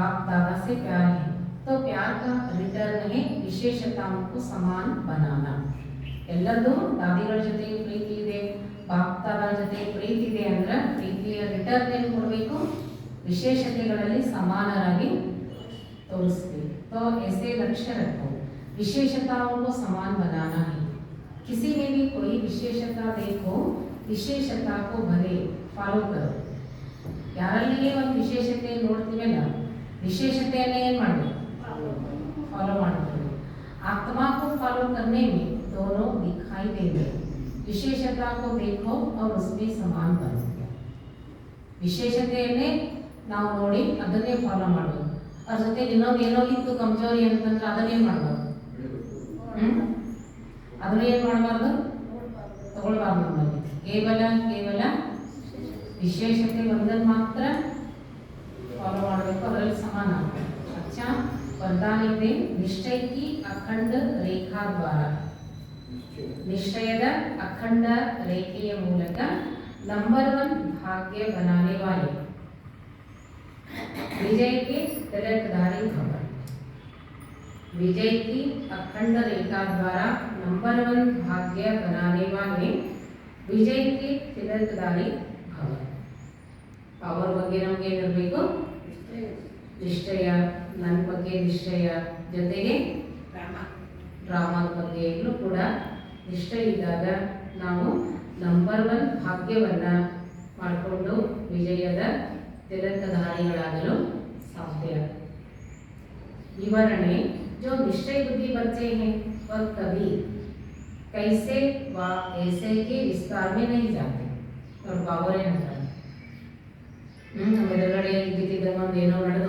बाप दादा से प्यार है तो प्यार का रिटर्न है विशेषताओं को समान बनाना ಎಲ್ಲರದು ದಾದಿಗಳ ಜೊತೆ ಪ್ರೀತಿ ಇದೆ ಬಾಪ್ ದಾದಾ ಜೊತೆ ಪ್ರೀತಿ ಇದೆ ಅಂದ್ರೆ ಪ್ರೀತಿಯ ರಿಟರ್ನ್ ಏನು ಕೊಡಬೇಕು ವಿಶೇಷತೆಗಳಲ್ಲಿ ಸಮಾನರಾಗಿ तोड़ते तो ऐसे लक्ष्य रखो विशेषताओं को समान बनाना है किसी में भी कोई विशेषता देखो ವಿಶೇಷತಾ ಕೋ ಭಲೆ ಫಾಲೋ ಕರೋ ಯಾರಲ್ಲಿಯೇ ಒಂದು ವಿಶೇಷತೆ ನೋಡ್ತೀವಲ್ಲ ವಿಶೇಷತೆಯನ್ನೇ ಏನು ಮಾಡಬೇಕು फॉलो ಮಾಡಬೇಕು आत्मा को फॉलो करने में दोनों दिखाई देंगे विशेषता को देखो और उसमें समान बनो ವಿಶೇಷತೆಯನ್ನೇ ನಾವು ನೋಡಿ ಅದನ್ನೇ ಫಾಲೋ ಮಾಡಬೇಕು ಅದ್ರ ಜೊತೆ ಇನ್ನೊಂದು ಏನೋ ಇತ್ತು ಕಮ್ಜೋರಿ ಅಂತಂದ್ರೆ ಅದನ್ನೇನು ಮಾಡಬಾರ್ದು ಹ್ಮ್ ಅದನ್ನ ಏನು ಮಾಡಬಾರ್ದು ತಗೊಳ್ಬಾರ್ದು ನಮ್ಮಲ್ಲಿ ಕೇವಲ ಕೇವಲ ವಿಶೇಷತೆ ಒಂದನ್ನು ಮಾತ್ರ ಫಾಲೋ ಮಾಡಬೇಕು ಅದರಲ್ಲಿ ಸಮಾನ अच्छा वरदान ಇದೆ ನಿಶ್ಚಯ की ಅಖಂಡ ರೇಖಾ ದ್ವಾರ ನಿಶ್ಚಯದ ಅಖಂಡ ರೇಖೆಯ ಮೂಲಕ ನಂಬರ್ ಒನ್ ಭಾಗ್ಯ बनाने वाले विजय के तिलकधारी भवन विजय की अखंड रेखा द्वारा नंबर वन भाग्य बनाने वाले ವಿಜಯ್ ಕೆ ತಿಲಕಧಾರಿ ಭವ ಅವ್ರ ಬಗ್ಗೆ ನಮ್ಗೆ ಏನಿರಬೇಕು ನಿಶ್ಚಯ ನನ್ನ ಬಗ್ಗೆ ನಿಶ್ಚಯ ಜೊತೆಗೆ ಡ್ರಾಮಾದ ಬಗ್ಗೆ ಎಲ್ಲೂ ಕೂಡ ನಿಷ್ಠೆ ಇದ್ದಾಗ ನಾವು ನಂಬರ್ ಒನ್ ಭಾಗ್ಯವನ್ನು ಮಾಡಿಕೊಂಡು ವಿಜಯದ ತಿಲಕಧಾರಿಗಳಾಗಲು ಸಾಧ್ಯ विवरणे जो निश्चय बुद्धि बच्चे हैं वह कभी कैसे व ऐसे के विस्तार में नहीं जाते और ಬಾಬರೇ ಹೇಳ್ತಾರೆ ಹ್ಞೂ ನಮ್ಮ ಎದುರುಗಡೆ ಇದ್ದಿದ್ದಂಗೆ ಒಂದು ಏನೋ ನಡೆದು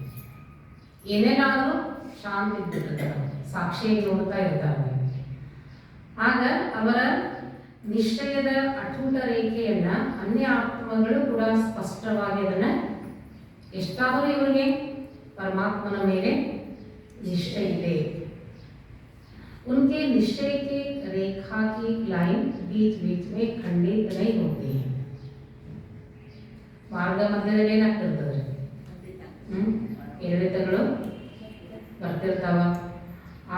ಏನೇನಾದರೂ ಶಾಂತಿ ಇದ್ದಿರ್ತಾರೆ ಸಾಕ್ಷಿಯಾಗಿ ನೋಡ್ತಾ ಇರ್ತಾರೆ ಆಗ ಅವರ ನಿಶ್ಚಯದ ಅಟೂಟ ರೇಖೆಯನ್ನ ಅನ್ಯ ಆತ್ಮಗಳು ಕೂಡ ಸ್ಪಷ್ಟವಾಗಿ ಅದನ್ನ ಎಷ್ಟಾದರೂ ಇವರಿಗೆ ಪರಮಾತ್ಮನ ಮೇಲೆ ನಿಷ್ಠೆ ಇದೆ उनके निश्चय के रेखा की लाइन बीच बीच में खंडित नहीं होती है ಮಾರ್ಗ ಮಧ್ಯದಲ್ಲಿ ಏನಾಗ್ತಿರ್ತದೆ ಹ್ಮ್ ಏರಿಳಿತಗಳು ಬರ್ತಿರ್ತಾವ.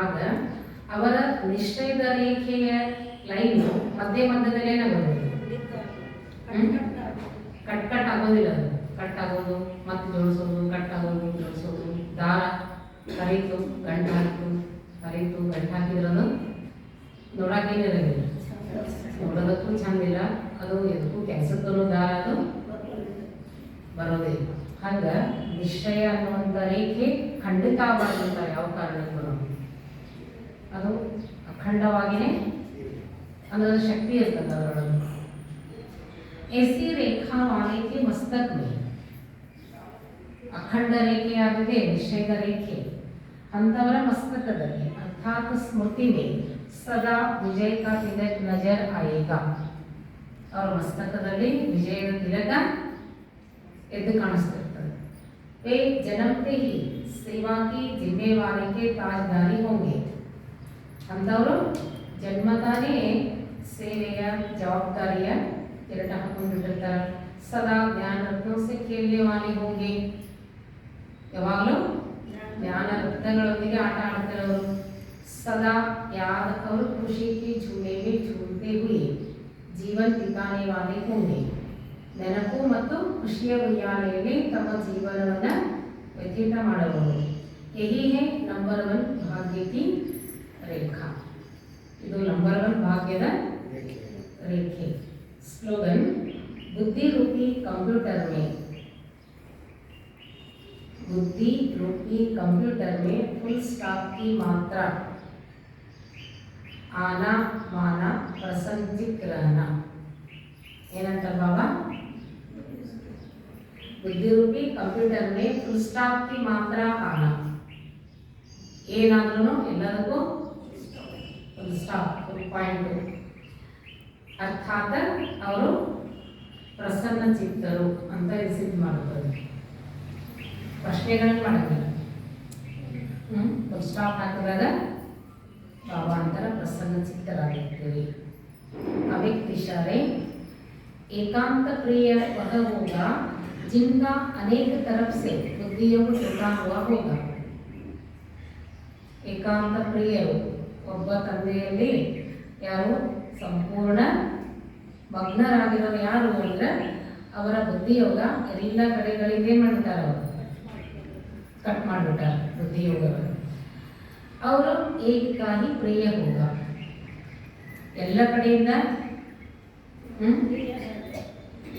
ಆಗ ಅವರ ನಿಶ್ಚಯದ ರೇಖೆಯ ಲೈನ್ ಮಧ್ಯ ಮಧ್ಯದಲ್ಲಿ ಏನಾಗೋದು ಕಟ್ ಕಟ್ ಆಗೋದಿಲ್ಲ ಅದು. ಕಟ್ ಆಗೋದು, ಮತ್ತೆ ಜೋಡಿಸೋದು, ಕಟ್ ಆಗೋದು, ಜೋಡಿಸೋದು, ದಾರ ಕರೀತು ಗಂಟು ಹಾಕಿತು ಕರೀತು ಗಂಟು ನೋಡಕ್ಕೇನೆ ನೋಡಕ್ಕೇನಿರೋದಿಲ್ಲ ನೋಡೋದಕ್ಕೂ ಚಂದಿಲ್ಲ ಅದು ಎದಕ್ಕೂ ಕೆಲಸಕ್ಕೂ ದಾರ ಅದು ಬರೋದಿಲ್ಲ ಹಂಗ ನಿಶ್ಚಯ ಅನ್ನುವಂಥ ರೇಖೆ ಖಂಡಿತವಾಗಿಲ್ಲ ಯಾವ ಕಾರಣಕ್ಕೂ ಅದು ಅಖಂಡವಾಗಿಯೇ ಅನ್ನೋದು ಶಕ್ತಿ ಇರ್ತದೆ ಅದರೊಳಗೆ. ಎಸಿ ರೇಖಾ ವಾಣಿಜ್ಯ ಮಸ್ತಕ್ ಅಖಂಡ ರೇಖೆಯಾಗಿದೆ ನಿಶ್ಚಯದ ರೇಖೆ. ಅಂಥವರ ಮಸ್ತಕದಲ್ಲಿ, ಅರ್ಥಾತ್ ಸ್ಮೃತಿ ಸದಾ ವಿಜಯ ತಿಲಕ್ ನಜರ್ ಆಯೇಗ. ಅವರ ಮಸ್ತಕದಲ್ಲಿ ವಿಜಯದ ತಿಲಕ ಎದ್ದು ಕಾಣಿಸ್ತದೆ. वे जन्मते ही सेवा की जिम्मेवारी के ताजदारी होंगे ಅಂಥವರು ಜನ್ಮತಾನೇ ಸೇವೆಯ ಜವಾಬ್ದಾರಿಯ ಕಿರಟ ಹಾಕೊಂಡಿರ್ತಾರೆ ಸದಾ ಜ್ಞಾನ ರತ್ನೋ ಸೆ ಖೇಲ್ನೆ ವಾಲಿ ಹೋಂಗೆ ಯಾವಾಗಲೂ ಜ್ಞಾನ ರತ್ನಗಳೊಂದಿಗೆ ಆಟ ಆಡ್ತಿರೋರು ಸದಾ ಯಾದ ಅವರು ಖುಷಿ ಕಿ झूले में झूलते हुए ಜೀವನ ಬಿತಾನೆ ವಾಲೆ ಹೋಂಗೆ ನೆನಪು ಮತ್ತು ಖುಷಿಯ ಉಯ್ಯಾಲೆಯಲ್ಲಿ ತಮ್ಮ ಜೀವನವನ್ನು ವ್ಯತೀತ ಮಾಡಬಹುದು ಯಹಿ ಹೇ ನಂಬರ್ ಒನ್ ಭಾಗ್ಯ ಕಿ ರೇಖಾ ಇದು ನಂಬರ್ ಒನ್ ಭಾಗ್ಯದ ರೇಖೆ स्लोगन बुद्धि रूपी कंप्यूटर में बुद्धि रूपी कंप्यूटर में फुल स्टॉप की मात्रा आना माना प्रसन्नचित रहना ಏನಂತ ಬಾಬಾ ವಿದ್ಯುರೂಪಿ ಕಂಪ್ಯೂಟರ್ಗೆ ಫುಲ್ ಮಾತ್ರ ಕಾಲ ಏನಾದ್ರೂ ಎಲ್ಲದಕ್ಕೂ ಫುಲ್ ಸ್ಟಾಪ್ ಫುಲ್ ಪಾಯಿಂಟ್ ಅರ್ಥಾತ್ ಅವರು ಪ್ರಸನ್ನ ಚಿತ್ತರು ಅಂತ ರಿಸೀವ್ ಮಾಡುತ್ತಾರೆ ಪ್ರಶ್ನೆಗಳನ್ನು ಮಾಡಿದ್ದಾರೆ ಹ್ಞೂ ಸ್ಟಾಪ್ ಹಾಕಿದಾಗ ಭಾವಾಂತರ ಪ್ರಸನ್ನ ಚಿತ್ತರಾಗಿರ್ತೀವಿ ಅವ್ಯಕ್ತಿಶಾರೆ ಏಕಾಂತ ಪ್ರಿಯ ಹೊರಹೋಗ जिनका अनेक तरफ से बुद्धियोग जुटा हुआ होगा ಏಕಾಂತ ಪ್ರಿಯರು ಒಬ್ಬ ತಂದೆಯಲ್ಲಿ ಯಾರು ಸಂಪೂರ್ಣ ಮಗ್ನರಾಗಿರೋರು ಯಾರು ಅಂದ್ರೆ ಅವರ ಬುದ್ಧಿಯೋಗ ಎಲ್ಲ ಕಡೆಗಳಿಗೆ ಏನು ಮಾಡ್ಬಿಟ್ಟಾರ ಅವರು ಕಟ್ ಮಾಡಿಬಿಟ್ಟಾರ ಬುದ್ಧಿಯೋಗಗಳು ಅವರು ಏಕಾಗಿ ಪ್ರಿಯ ಹೋಗ ಎಲ್ಲ ಕಡೆಯಿಂದ ಹ್ಮ್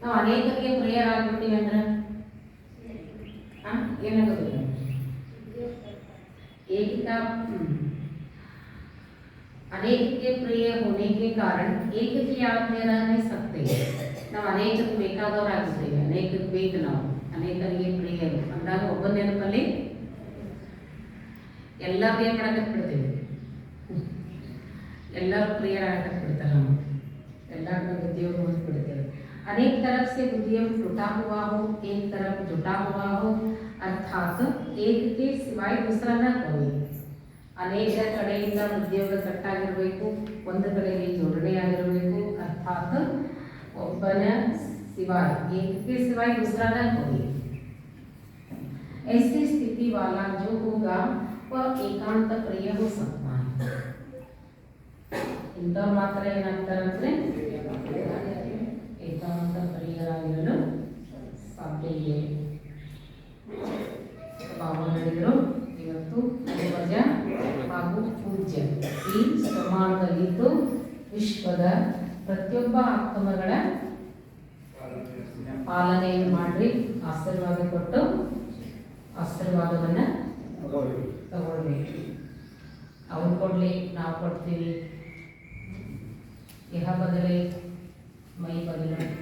ನಾವು ಅನೇಕರಿಗೆ ಪ್ರಿಯರಾಗ್ಬಿಟ್ಟಿವಿ ಅಂದ್ರೆ ಆ, ಏನಾಗೋದಿಲ್ಲ ಏಕಿಕ ಹ್ಮ್. अनेक के प्रिय होने के कारण एक की याद में रह नहीं सकते ನಾವು ಅನೇಕಕ್ಕೆ ಬೇಕಾದವರಾಗಿರ್ತೀವಿ ಅನೇಕಕ್ಕೆ ಬೇಕು ನಾವು ಅನೇಕರಿಗೆ ಪ್ರಿಯರು ಅಂದಾಗ ಒಬ್ಬ ನೆನಪಲ್ಲಿ ಎಲ್ಲರಿಗೂ ಏನು ಮಾಡಕ್ಕೆ ಬಿಡ್ತೀವಿ ಎಲ್ಲರೂ ಪ್ರಿಯರಾಗಕ್ಕೆ ಬಿಡ್ತಾರೆ ನಾವು ಎಲ್ಲರನ್ನ बुद्धियोग बिड़ते अनेक तरफ से बुद्धियोग जुटा हुआ हो एक तरफ जुटा हुआ हो अर्थात एक के सिवाय दूसरा न कोई ಅನೇಕ ಕಡೆಯಿಂದ ಉದ್ಯೋಗ ಕಟ್ಟಾಗಿರಬೇಕು ಒಂದು ಕಡೆಗೆ ಜೋಡಣೆ ಆಗಿರಬೇಕು ಅರ್ಥಾತ್ ಒಬ್ಬನ ಸಿವಾಯ್ ಏಕಕ್ಕೆ ಸಿವಾಯ್ दूसरा न कोई ऐसी स्थिति वाला जो होगा वह एकांत प्रिय हो सकता है ಇಂಥವ್ರು ಮಾತ್ರ ಏಕಾಂತ ಪ್ರಿಯರಾಗಿರಲು ಸಾಧ್ಯ ಇದೆ ಇವತ್ತು ಪೂರ್ವಜ ಹಾಗೂ ಪೂಜ್ಯ. ಈ ಸಮಾನದಲ್ಲಿದ್ದು ವಿಶ್ವದ ಪ್ರತಿಯೊಬ್ಬ ಆತ್ಮಗಳ ಪಾಲನೆಯನ್ನು ಮಾಡ್ರಿ. ಆಶೀರ್ವಾದ ಕೊಟ್ಟು ಆಶೀರ್ವಾದವನ್ನು ತಗೊಳ್ಬೇಕು ಅವ್ರು ಕೊಡಲಿ, ನಾವು ಕೊಡ್ತೀವಿ. 每一个人都